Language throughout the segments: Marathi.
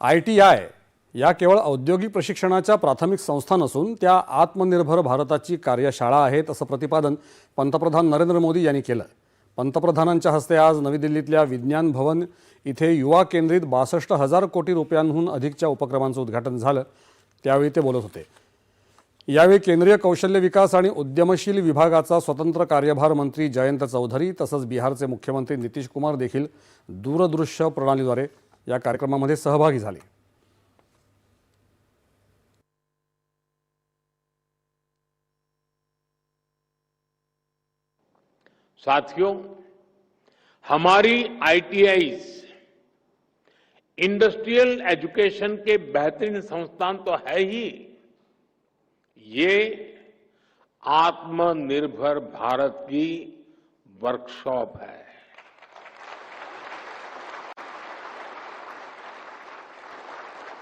आय टी आय या केवळ औद्योगिक प्रशिक्षणाच्या प्राथमिक संस्था नसून त्या आत्मनिर्भर भारताची कार्यशाळा आहेत असं प्रतिपादन पंतप्रधान नरेंद्र मोदी यांनी केलं. पंतप्रधानांच्या हस्ते आज नवी दिल्लीतल्या विज्ञान भवन इथे युवा केंद्रित बासष्ट हजार कोटी रुपयांहून अधिकच्या उपक्रमांचं उद्घाटन झालं. त्यावेळी ते बोलत होते. यावेळी केंद्रीय कौशल्य विकास आणि उद्यमशील विभागाचा स्वतंत्र कार्यभार मंत्री जयंत चौधरी तसंच बिहारचे मुख्यमंत्री नितीश कुमार देखील दूरदृश्य प्रणालीद्वारे या कार्यक्रमामध्ये सहभागी साथियों, हमारी आईटीआई इंडस्ट्रियल एजुकेशन के बेहतरीन संस्थान तो है ही। ये आत्मनिर्भर भारत की वर्कशॉप है।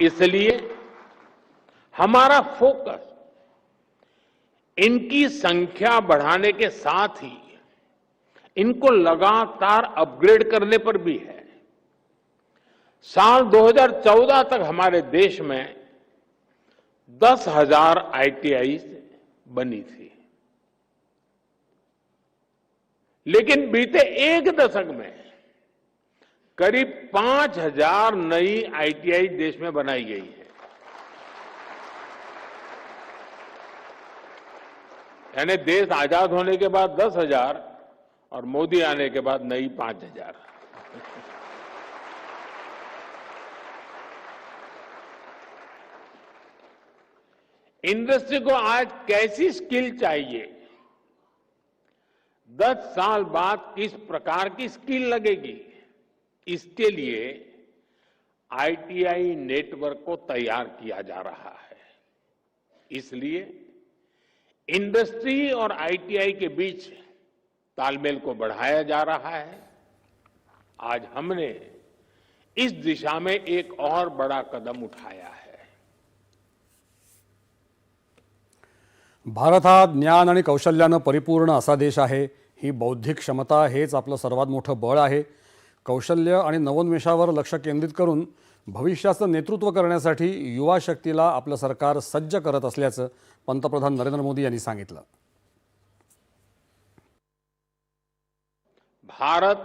इसलिए हमारा फोकस इनकी संख्या बढ़ाने के साथ ही इनको लगातार अपग्रेड करने पर भी है। साल 2014 तक हमारे देश में दस हज़ार आईटीआई बनी थी। लेकिन बीते एक दशक में करीब पाँच हज़ार नई आईटीआई देश में बनाई गई है। यानी देश आज़ाद होने के बाद दस हज़ार और मोदी आने के बाद नई पाँच हज़ार। इंडस्ट्री को आज कैसी स्किल चाहिए? दस साल बाद किस प्रकार की स्किल लगेगी? इसके लिए आईटीआई नेटवर्क को तैयार किया जा रहा है। इसलिए इंडस्ट्री और आईटीआई के बीच तालमेल को बढ़ाया जा रहा है। आज हमने इस दिशा में एक और बड़ा कदम उठाया है। भारत हा ज्ञान आणि कौशल्यानं परिपूर्ण असा देश आहे ही बौद्धिक क्षमता हेच आपलं सर्वात मोठं बळ आहे. कौशल्य आणि नवोन्मेषावर लक्ष केंद्रित करून भविष्याचं नेतृत्व करण्यासाठी युवा शक्तीला आपलं सरकार सज्ज करत असल्याचं पंतप्रधान नरेंद्र मोदी यांनी सांगितलं. भारत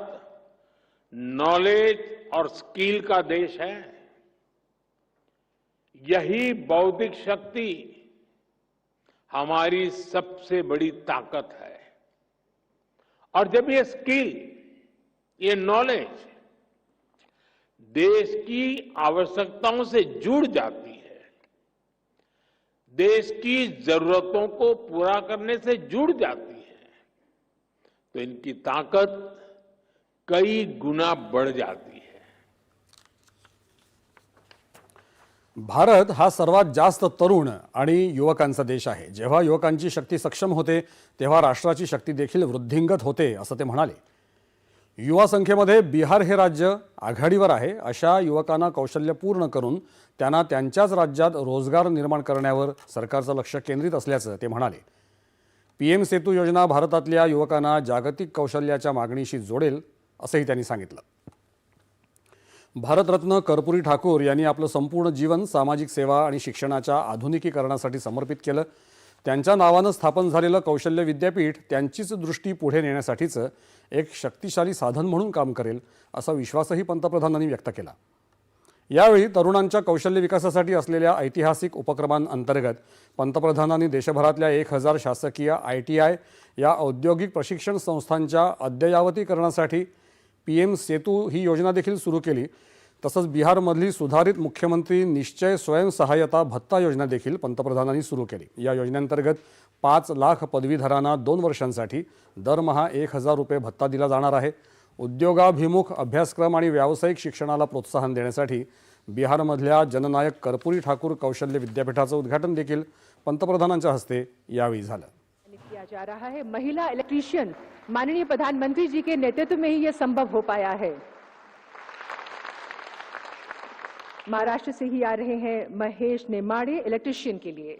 नॉलेज और स्किल का देश है। यही बौद्धिक शक्ति हमारी सबसे बड़ी ताकत है। और जब ये स्किल ये नॉलेज देश की आवश्यकताओं से जुड़ जाती है। देश की जरूरतों को पूरा करने से जुड़ जाती है। तो इनकी ताकत कई गुना बढ़ जाती है। भारत हा सर्वात जास्त तरुण आणि युवकांचा देश आहे. जेव्हा युवकांची शक्ती सक्षम होते तेव्हा राष्ट्राची शक्ती देखील वृद्धिंगत होते असं ते म्हणाले. युवा संख्येमध्ये बिहार हे राज्य आघाडीवर आहे. अशा युवकांना कौशल्य पूर्ण करून त्यांना त्यांच्याच राज्यात रोजगार निर्माण करण्यावर सरकारचं लक्ष केंद्रित असल्याचं ते म्हणाले. पी एम सेतू योजना भारतातल्या युवकांना जागतिक कौशल्याच्या मागणीशी जोडेल असंही त्यांनी सांगितलं. भारतरत्न कर्पुरी ठाकूर यांनी आपलं संपूर्ण जीवन सामाजिक सेवा आणि शिक्षणाच्या आधुनिकीकरणासाठी समर्पित केलं. त्यांच्या नावानं स्थापन झालेलं कौशल्य विद्यापीठ त्यांचीच दृष्टी पुढे नेण्यासाठीचं एक शक्तिशाली साधन म्हणून काम करेल असा विश्वासही पंतप्रधानांनी व्यक्त केला. यावेळी तरुणांच्या कौशल्य विकासासाठी असलेल्या ऐतिहासिक उपक्रमांअंतर्गत पंतप्रधानांनी देशभरातल्या एक हजार शासकीय आय टी आय या औद्योगिक प्रशिक्षण संस्थांच्या अद्ययावतीकरणासाठी पी एम सेतू ही योजना देखील सुरू केली तसंच बिहारमधली सुधारित मुख्यमंत्री निश्चय स्वयंसहाय्यता भत्ता योजना देखील पंतप्रधानांनी सुरू केली. या योजनेअंतर्गत पाच लाख पदवीधरांना दोन वर्षांसाठी दरमहा एक हजार रुपये भत्ता दिला जाणार आहे. उद्योगाभिमुख अभ्यासक्रम आणि व्यावसायिक शिक्षणाला प्रोत्साहन देण्यासाठी बिहारमधल्या जननायक कर्पुरी ठाकूर कौशल्य विद्यापीठाचं उद्घाटन देखील पंतप्रधानांच्या हस्ते यावेळी झालं. किया जा रहा है. महिला इलेक्ट्रीशियन माननीय प्रधानमंत्री जी के नेतृत्व में ही ये संभव हो पाया है. महाराष्ट्र से ही आ रहे हैं महेश नेमाड़े इलेक्ट्रिशियन के लिए।